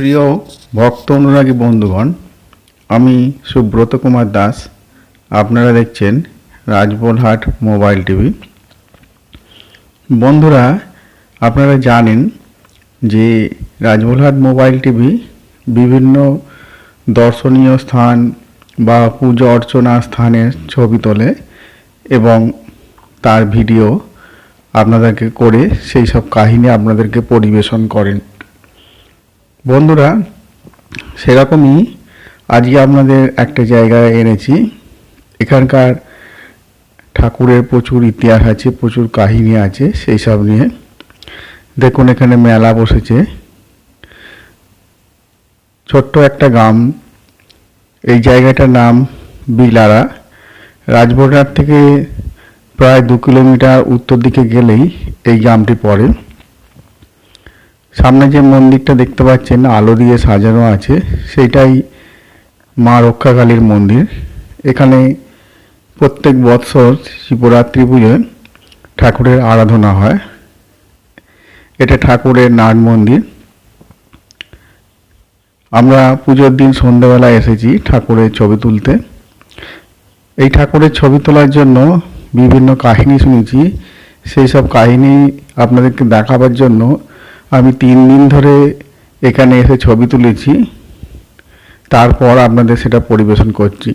প্রিয় ভক্ত অনুরাগী বন্ধুগণ, আমি সুব্রত কুমার দাস। আপনারা দেখছেন রাজবলহাট মোবাইল টিভি। বন্ধুরা, আপনারা জানেন যে রাজবলহাট মোবাইল টিভি বিভিন্ন দর্শনীয় স্থান বা পুজো অর্চনা স্থানের ছবি তোলে এবং তার ভিডিও আপনাদেরকে করে সেই সব কাহিনী আপনাদেরকে পরিবেশন করেন। বন্ধুরা, সেরকমই আজকে আপনাদের একটা জায়গায় এনেছি। এখানকার ঠাকুরের প্রচুর ইতিহাস আছে, প্রচুর কাহিনী আছে, সেই সব নিয়ে। দেখুন, এখানে মেলা বসেছে। ছোট্ট একটা গ্রাম। এই জায়গাটার নাম বিলারা। রাজবোরহাট থেকে প্রায় দু কিলোমিটার উত্তর দিকে গেলেই এই গ্রামটি পড়ে। সামনে যে মন্দিরটা দেখতে পাচ্ছেন, আলো দিয়ে সাজানো আছে সেটাই মা রক্ষাকালীর মন্দির। এখানে প্রত্যেক বৎসর শিবরাত্রি পুজোয় ঠাকুরের আরাধনা হয়। এটা ঠাকুরের নাট মন্দির। আমরা পুজোর দিন সন্ধ্যাবেলা এসেছি ঠাকুরের ছবি তুলতে। এই ঠাকুরের ছবি তোলার জন্য বিভিন্ন কাহিনী শুনেছি। সেই সব কাহিনী আপনাদেরকে দেখাবার জন্য আমি তিন দিন ধরে এখানে এসে ছবি তুলেছি। তারপর আপনাদের সেটা পরিবেশন করছি।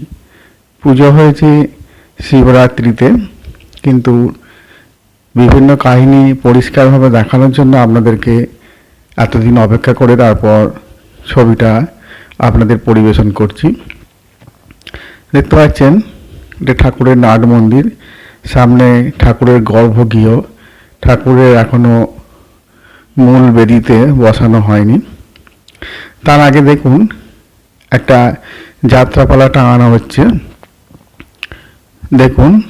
পুজো হয়েছে শিবরাত্রিতে, কিন্তু বিভিন্ন কাহিনী পরিষ্কারভাবে দেখানোর জন্য আপনাদেরকে এতদিন অপেক্ষা করে তারপর ছবিটা আপনাদের পরিবেশন করছি। দেখতে পাচ্ছেন, এটা ঠাকুরের নাট মন্দির। সামনে ঠাকুরের গর্ভগৃহ। ঠাকুরের এখনও মূল বেদিতে বসানো হয়নি। তার আগে দেখুন, একটা যাত্রাপালা টাঙানো হচ্ছে। দেখুন,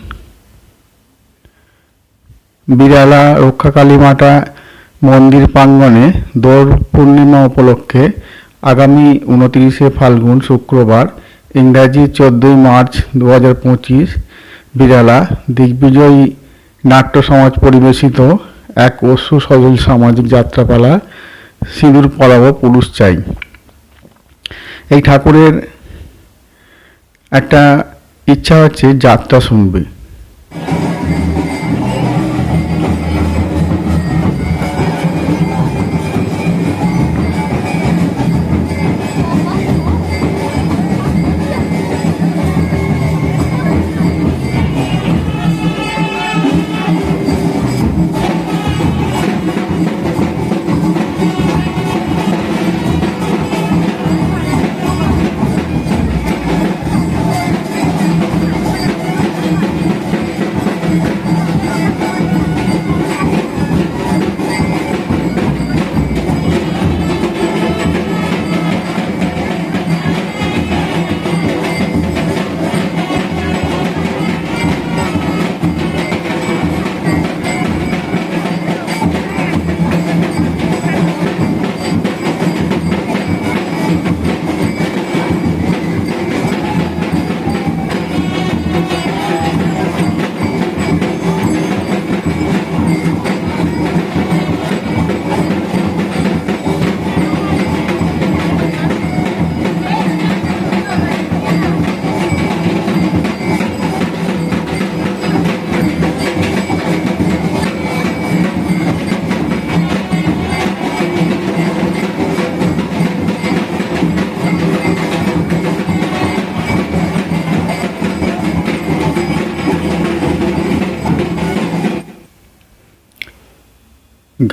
বিড়ালা রক্ষাকালী মাতা মন্দির প্রাঙ্গণে দোল পূর্ণিমা উপলক্ষে আগামী উনতিরিশে ফাল্গুন শুক্রবার, ইংরাজি চোদ্দোই মার্চ দু হাজার পঁচিশ, বিড়ালা দিগ্বিজয়ী নাট্য সমাজ পরিবেশিত এক অশ্রু সজল সামাজিক যাত্রাপালা, সিঁদুর পরাব পুরুষ চাই। এই ঠাকুরের একটা ইচ্ছা হচ্ছে যাত্রা শুনবে।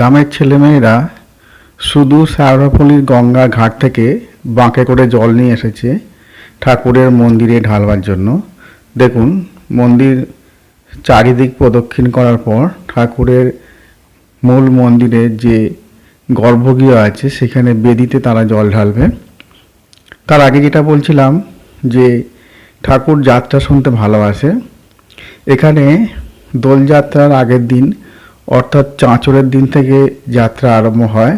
গ্রামের ছেলেমেয়েরা শুধু শ্যাওড়াফুলির গঙ্গা ঘাট থেকে বাঁকে করে জল নিয়ে এসেছে ঠাকুরের মন্দিরে ঢালবার জন্য। দেখুন, মন্দির চারিদিক প্রদক্ষিণ করার পর ঠাকুরের মূল মন্দিরের যে গর্ভগৃহ আছে, সেখানে বেদিতে তারা জল ঢালবে। তার আগে যেটা বলছিলাম যে ঠাকুর যাত্রা শুনতে ভালোবাসে। এখানে দোলযাত্রার আগের দিন অর্থাৎ চাঁচরের দিন থেকে যাত্রা আরম্ভ হয়।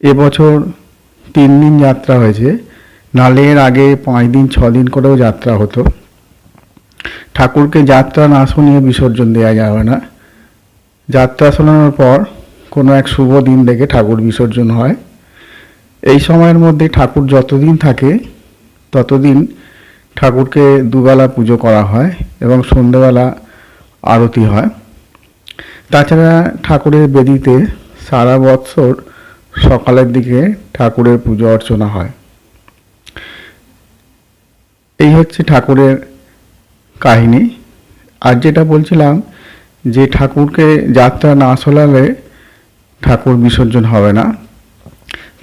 এবছর তিন দিন যাত্রা হয়েছে। নালে এর আগে পাঁচ দিন, ছ দিন করেও যাত্রা হতো। ঠাকুরকে যাত্রা না শুনিয়ে বিসর্জন দেওয়া যাবে না। যাত্রা শোনানোর পর কোনো এক শুভ দিন দেখে ঠাকুর বিসর্জন হয়। এই সময়ের মধ্যে ঠাকুর যতদিন থাকে, ততদিন ঠাকুরকে দুবেলা পুজো করা হয় এবং সন্ধ্যেবেলা আরতি হয়। তাছাড়া ঠাকুরের বেদিতে সারা বৎসর সকালের দিকে ঠাকুরের পুজো অর্চনা হয়। এই হচ্ছে ঠাকুরের কাহিনী। আর যেটা বলছিলাম যে ঠাকুরকে যাত্রা না চলালে ঠাকুর বিসর্জন হবে না।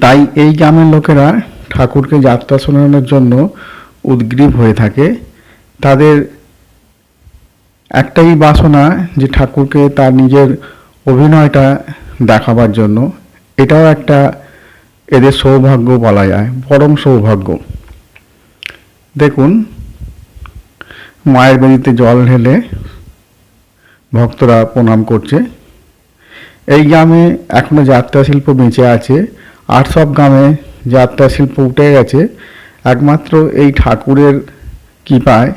তাই এই গ্রামের লোকেরা ঠাকুরকে যাত্রা শোনানোর জন্য উদ্গ্রীব হয়ে থাকে। তাদের একটাই বাসনা যে ঠাকুরকে তার নিজের অভিনয়টা দেখাবার জন্য, এটাও একটা এদের সৌভাগ্য বলা যায়, পরম সৌভাগ্য। দেখুন, মায়ের বেদিতে জল ঢেলে ভক্তরা প্রণাম করছে। এই গ্রামে এখনও যাত্রা শিল্প বেঁচে আছে, আর সব গ্রামে যাত্রা শিল্প উঠে গেছে। একমাত্র এই ঠাকুরের কৃপায়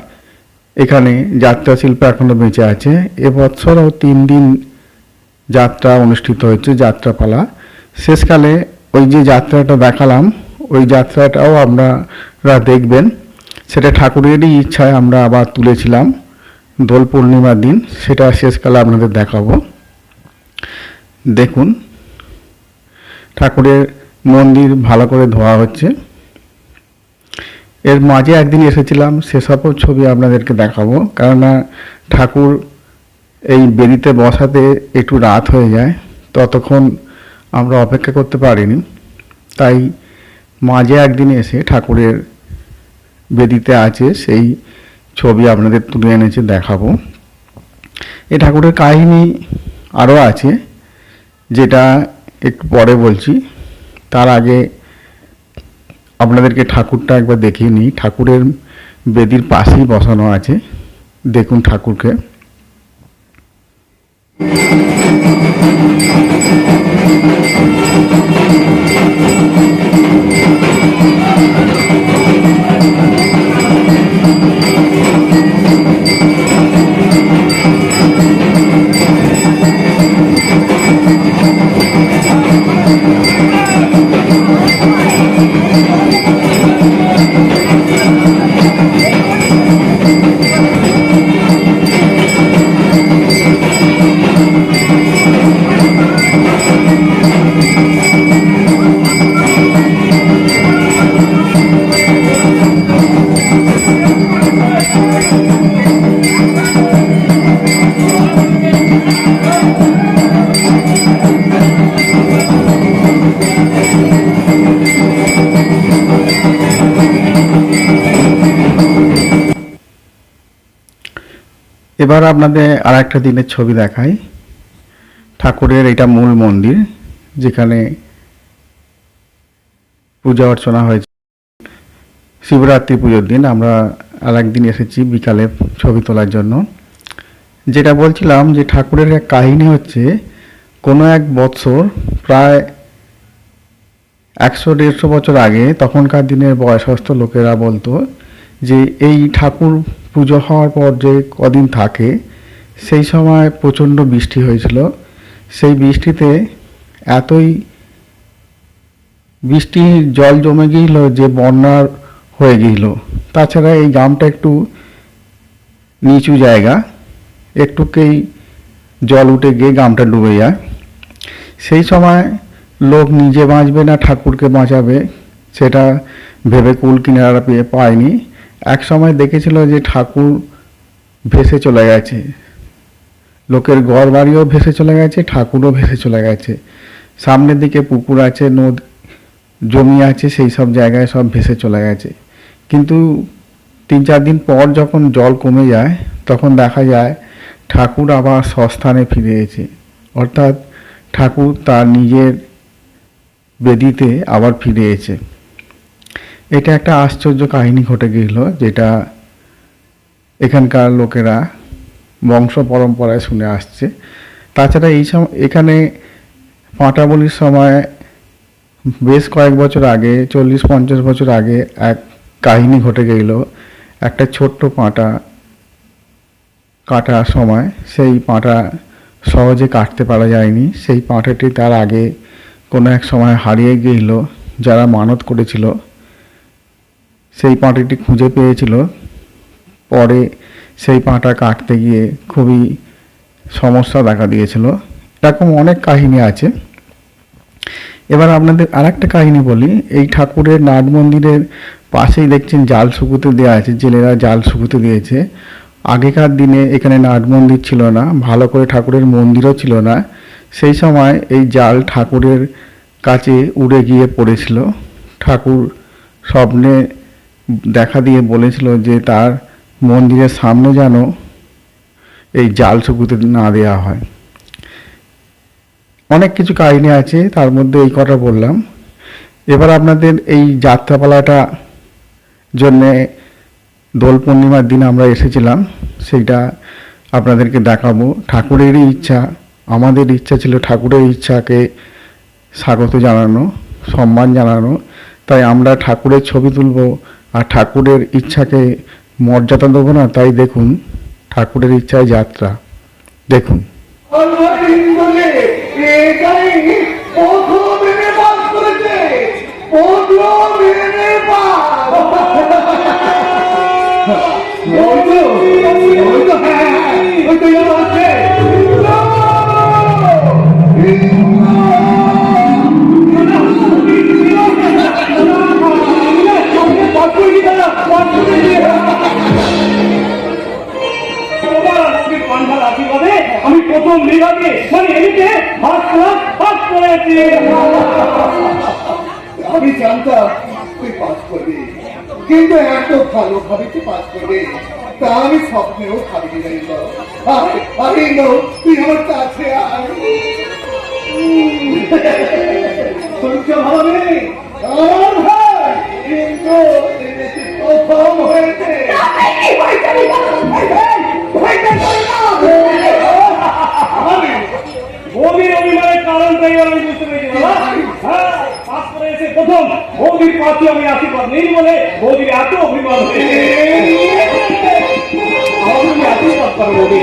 এখানে যাত্রা শিল্প এখনও বেঁচে আছে। এবছরও তিন দিন যাত্রা অনুষ্ঠিত হয়েছে, যাত্রাপালা। শেষকালে ওই যে যাত্রাটা দেখালাম, ওই যাত্রাটাও আপনারা দেখবেন। সেটা ঠাকুরেরই ইচ্ছায় আমরা আবার তুলেছিলাম দোল পূর্ণিমার দিন, সেটা শেষকালে আপনাদের দেখাবো। দেখুন, ঠাকুরের মন্দির ভালো করে ধোয়া হচ্ছে। এর মাঝে একদিন এসেছিলাম, সেসবও ছবি আপনাদেরকে দেখাবো। কেননা ঠাকুর এই বেদিতে বসাতে একটু রাত হয়ে যায়, ততক্ষণ আমরা অপেক্ষা করতে পারিনি। তাই মাঝে একদিন এসে ঠাকুরের বেদিতে আছে, সেই ছবি আপনাদের তুলে এনেছে, দেখাবো। এ ঠাকুরের কাহিনী আরও আছে, যেটা একটু পরে বলছি। তার আগে আপনাদেরকে ঠাকুরটা একবার দেখিয়ে নিই। ঠাকুরের বেদির পাশেই বসানো আছে। দেখুন ঠাকুরকে। এবার আপনাদের আর একটা দিনের ছবি দেখাই। ঠাকুরের এটা মূল মন্দির, যেখানে পূজা অর্চনা হয়েছে। শিবরাত্রি পুজোর দিন আমরা আর একদিন এসেছি বিকালে ছবি তোলার জন্য। যেটা বলছিলাম যে ঠাকুরের এক কাহিনী হচ্ছে, কোনো এক বৎসর প্রায় একশো দেড়শো বছর আগে তখনকার দিনের বয়সস্থ লোকেরা বলতো যে এই ঠাকুর পুজো হওয়ার পর যে কদিন থাকে, সেই সময় প্রচণ্ড বৃষ্টি হয়েছিল। সেই বৃষ্টিতে এতই বৃষ্টির জল জমে গিয়েছিল যে বন্যার হয়ে গিয়েছিল তাছাড়া এই গ্রামটা একটু নিচু জায়গা, একটুকেই জল উঠে গিয়ে গ্রামটা ডুবে যায়। সেই সময় লোক নিজে বাঁচবে না, ঠাকুরকে বাঁচাবে, সেটা ভেবে কুল কিনারা পেয়ে পায়নি। এক সময় দেখেছিল যে ঠাকুর ভেসে চলে গেছে। লোকের ঘর বাড়িও ভেসে চলে গেছে, ঠাকুরও ভেসে চলে গেছে। সামনের দিকে পুকুর আছে, নদ, জমি আছে, সেই সব জায়গায় সব ভেসে চলে গেছে। কিন্তু তিন চার দিন পর যখন জল কমে যায়, তখন দেখা যায় ঠাকুর আবার সস্থানে ফিরে এসেছে। অর্থাৎ ঠাকুর তার নিজের বেদিতে আবার ফিরে এসেছে। এটা একটা আশ্চর্য কাহিনী ঘটে গেল, যেটা এখানকার লোকেরা বংশ পরম্পরায় শুনে আসছে। তাছাড়া এই এখানে পাঁটাবলির সময় বেশ কয়েক বছর আগে, চল্লিশ, পঞ্চাশ বছর আগে এক কাহিনী ঘটে গেল। একটা ছোট্ট পাঁটা কাটার সময় সেই পাঁটা সহজে কাটতে পারা যায়নি। সেই পাঁটাটি তার আগে কোনো এক সময় হারিয়ে গেল, যারা মানত করেছিল। সেই পাঁটিটি খুঁজে পেয়েছিল। পরে সেই পাঁটা কাটতে গিয়ে খুবই সমস্যা দেখা দিয়েছিল। এরকম অনেক কাহিনী আছে। এবার আপনাদের আরেকটা কাহিনী বলি। এই ঠাকুরের নাট মন্দিরের পাশেই দেখছেন জাল শুকুতে দেওয়া আছে, জেলেরা জাল শুকুতে দিয়েছে। আগেকার দিনে এখানে নাট মন্দির ছিল না, ভালো করে ঠাকুরের মন্দিরও ছিল না। সেই সময় এই জাল ঠাকুরের কাছে উড়ে গিয়ে পড়েছিল। ঠাকুর স্বপ্নে দেখা দিয়ে বলেছিল যে তার মন্দিরের সামনে যেন এই জাল শুকুতে না দেওয়া হয়। অনেক কিছু কাহিনী আছে, তার মধ্যে এই কথা বললাম। এবার আপনাদের এই যাত্রাপালাটা জন্যে দোল পূর্ণিমার দিন আমরা এসেছিলাম, সেইটা আপনাদেরকে দেখাবো। ঠাকুরেরই ইচ্ছা, আমাদের ইচ্ছা ছিল ঠাকুরের ইচ্ছাকে স্বাগত জানানো, সম্মান জানানো। তাই আমরা ঠাকুরের ছবি তুলব আর ঠাকুরের ইচ্ছাকে মর্যাদা দেবো না তাই দেখুন ঠাকুরের ইচ্ছায় যাত্রা। দেখুন। Oh, বলে বিভাগে মানে এদিকে ফার্স্ট পাস করেছি আমি জানতাম তুই পাস করবি। কিন্তু এত ভালো ভাবে তুই পাস করবি তা আমি স্বপ্নেও ভাবিনি নাই আমি নো তুই আমার কাছে আয়। শুনছো আমার ভাই কিন্তু প্রথম হয়েছে? বৌদির অভিমানের কারণটা এবার আমি বুঝতে পেরেছি, বাবা। হ্যাঁ পাস করে এসে প্রথম বৌদির পাশে আমি আশীর্বাদ নেই বলে বৌদির এত অভিমান আমি আশীর্বাদ পাবো বৌদি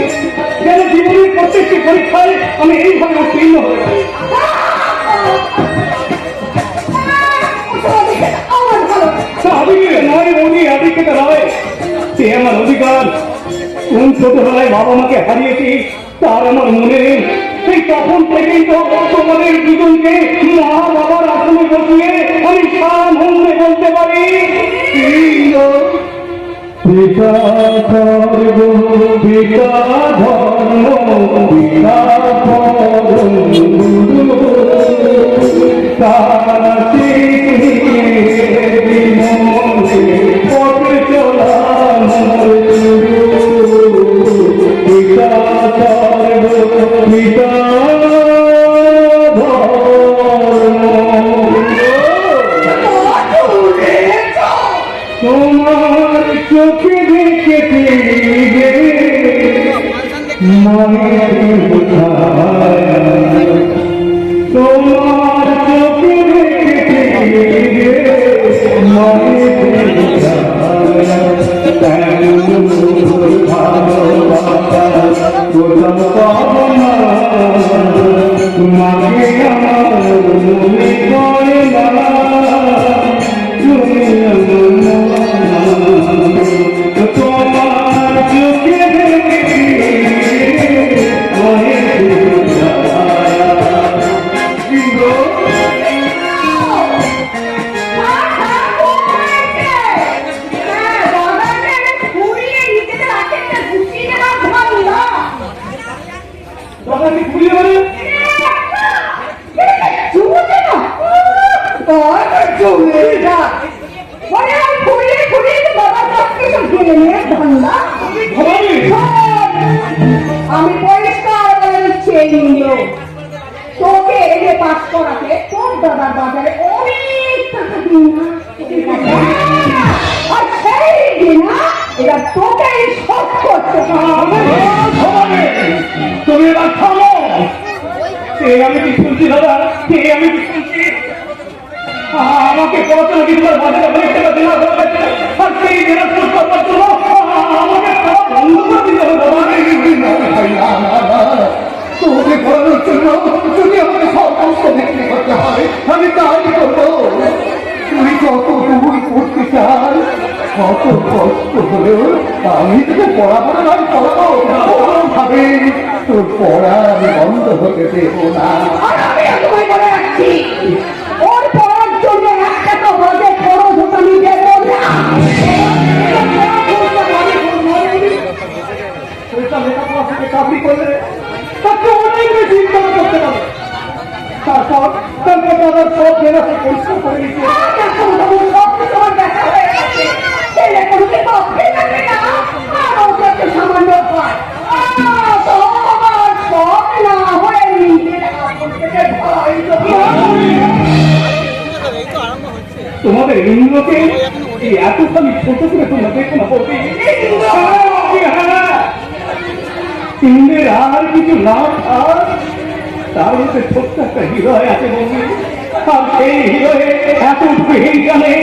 যেন জীবনের প্রত্যেকটি পরীক্ষায় আমি এইভাবে উত্তীর্ণ হয়ে আমার অধিকার। কোন ছোটবেলায় বাবা মাকে হারিয়েছি, তার আমার মনে নেই। সেই তখন থেকেই তো তোমাদের দুজনকে মা বাবার আসনে বসিয়ে আমি সামনে বলতে পারি। পিতা ধর্ম পিতা ধর্ম, পিতা তোমার Okay আমি তো পড়াবো না। পড়াবো পড়া বন্ধ হতে দেবো না। মধ্যে ছোট্ট একটা হৃদয় আছে বন্ধু। আর সেই হৃদয়ে এতটুকু হিংসা নেই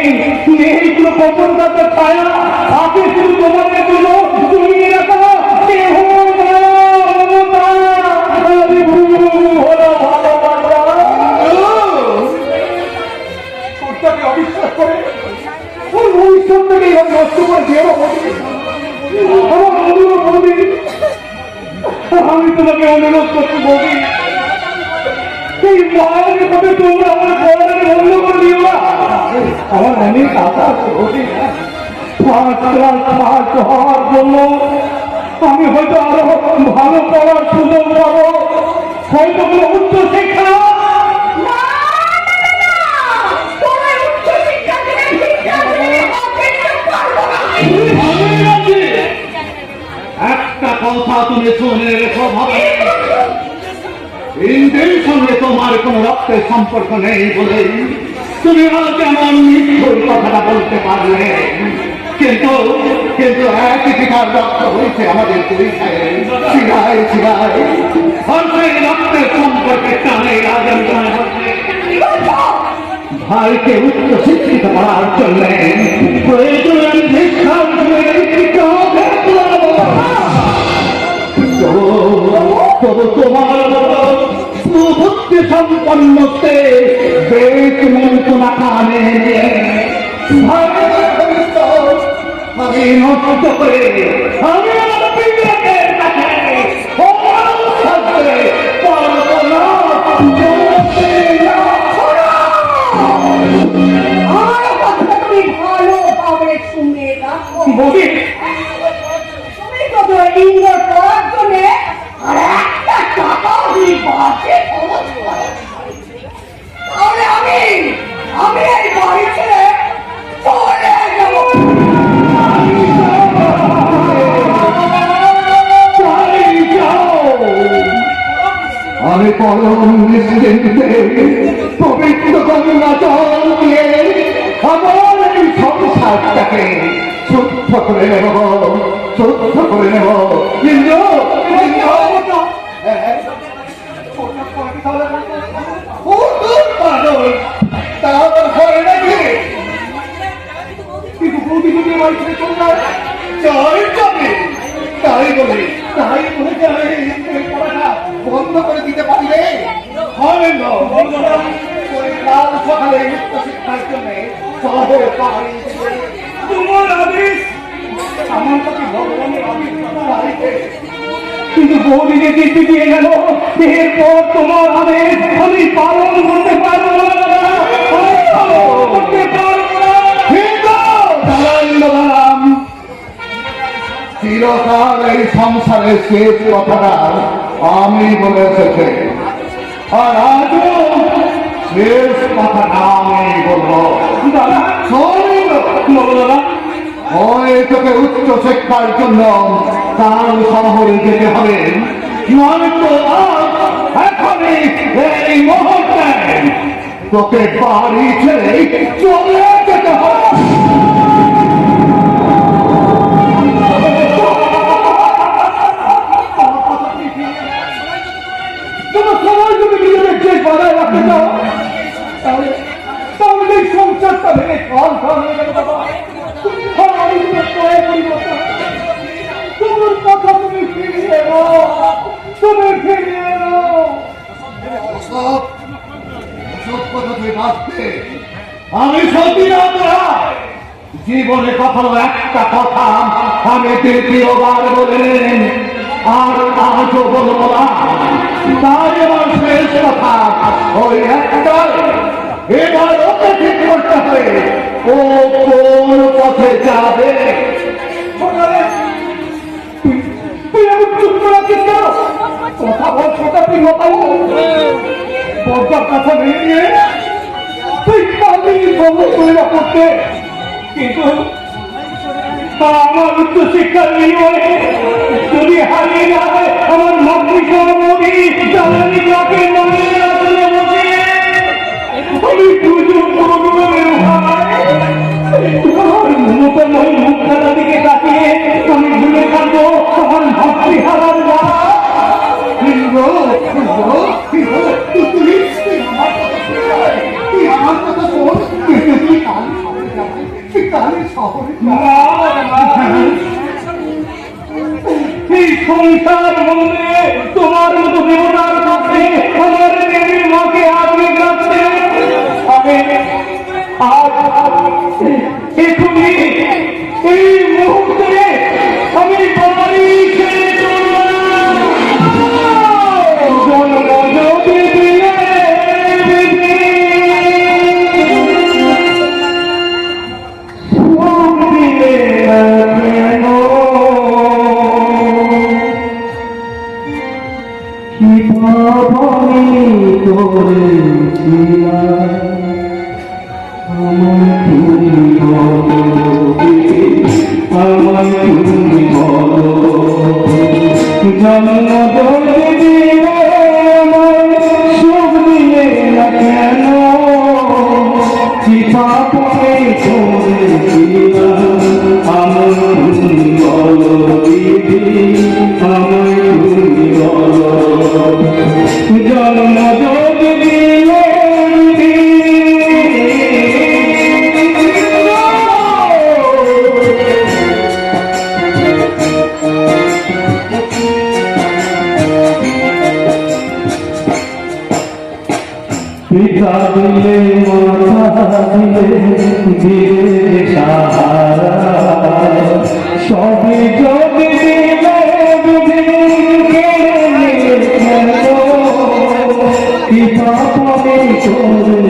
নেই কোনো কখন তাদের ছায়া আছে শুধু তোমাদের জন্য? তুমি রাখো অবিশ্বাস করে। আমি তোমাকে অনুরোধ করছি বৌদি। এই মায়ের কথা তোমরা আমার পড়াটাকে বন্ধ করে দিও না। আমার অনেক আশা ফার্স্ট হওয়ার জন্য আমি হয়তো আরও ভালো পড়ার সুযোগ পাবো। হয়তো সঙ্গে তোমার কোনো রক্তের সম্পর্ক নেই বলে তুমি আজ এমন মৃত্যুর কথাটা বলতে পারলে। কিন্তু কিন্তু একই পিতার রক্ত হয়েছে আমাদের ভাইয়ের শিরায় শিরায়। রক্তের সম্পর্কে টানে বলছি। ভাইকে উচ্চ শিক্ষিত করার জন্য প্রয়োজনে আমি শিক্ষা তবু তোমার মতো সুভক্তি সম্পন্নতে বেশ মন্ত্রণা কানে নিয়ে আমি নষ্ট করে নিশ্চিন্তে পবিত্র গঙ্গা জল দিয়ে আমার এই সংসারটাকে শুদ্ধ করে নেব শুদ্ধ করে নেব ইন্দ্র ইন্দ্র হ্যাঁ? হয় তাই বলে তাই বলে পড়াটা বন্ধ করে দিতে পারলে হবে কাল সকালে উচ্চ শিক্ষার জন্য শহরে পাহাড়ি তোমার আদেশ আমার কাছে ভগবানের আদেশ চাইতে কিন্তু চিঠি দিয়ে গেল এরপর তোমার আদেশ আমি পালন করতে পারব না। করতে পারব না। চিরকাল এই সংসারের শেষ কথাটা আমি বলে এসেছি আর আজও শেষ কথাটা আমি বলব তোকে উচ্চ শিক্ষার জন্য তার শহরে যেতে হবে। এখনই এই মুহূর্তে তোকে বাড়ি ছেড়ে চলে যেতে হবে। তৃতীয়বার বলেন, আর আজও বলব না, তাই আমার শেষ কথা। ওই একটা এবার ওকে ঠিক করতে হবে। ও কোন পথে যাবে? তুই আমি চুপ করে আছিস কেন? কথা তুই খালি খবর করে করতে কিন্তু আমার উচ্চ শিক্ষার বিনিময়ে যদি হারিয়ে যায় আমার মাতৃকার মোদী জ্বালানি ট্রাকের নামে আসলে বসে আমি দুজন প্রণবের নূতন ওই মুখখানা দিকে তাকিয়ে আমি ভুলে থাকব আমার মাতৃহারার মা তুই আমার কথা শুনে তুই আমার এই সংসার মনে তোমার মতো দেবতার কাছে আমার দেবীর মাকে আপনি যাচ্ছে আমি এখনই এই মুহূর্তে আমি করেছিলাম আমায় তুমি বলো দিলে মাথা দিলে দিলে সাহারা। সবই যদি দিলে দুদিন কেড়ে নিয়ে কি পাপে করেছিলাম